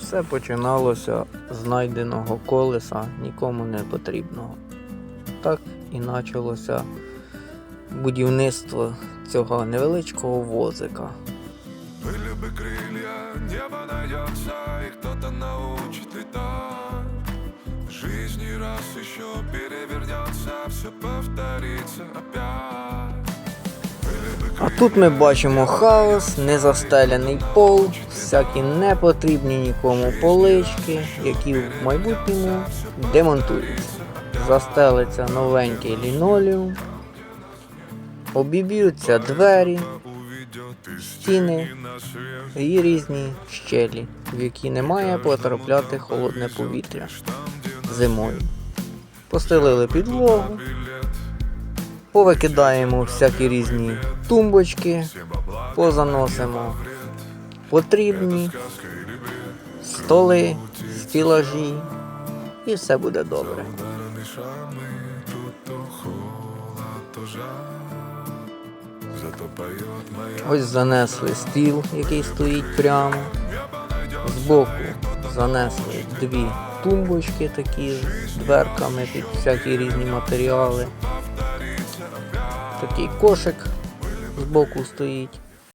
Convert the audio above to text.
Все починалося з знайденого колеса нікому не потрібного. Так і почалося будівництво цього невеличкого возика. Были бы крылья, небо найдется, и кто-то научит летать. Жизнь не раз еще перевернется, все повторится опять. А тут ми бачимо хаос, незастеляний пол, всякі непотрібні нікому полички, які в майбутньому демонтуються. Застелиться новенький лінолеум, обіб'ються двері, стіни і різні щелі, в які не має потрапляти холодне повітря зимою. Постелили підлогу, повикидаємо всякі різні тумбочки, позаносимо потрібні столи, стілажі, і все буде добре. Ось занесли стіл, який стоїть прямо. Збоку занесли дві тумбочки такі з дверками під всякі різні матеріали. Такий кошик збоку стоїть.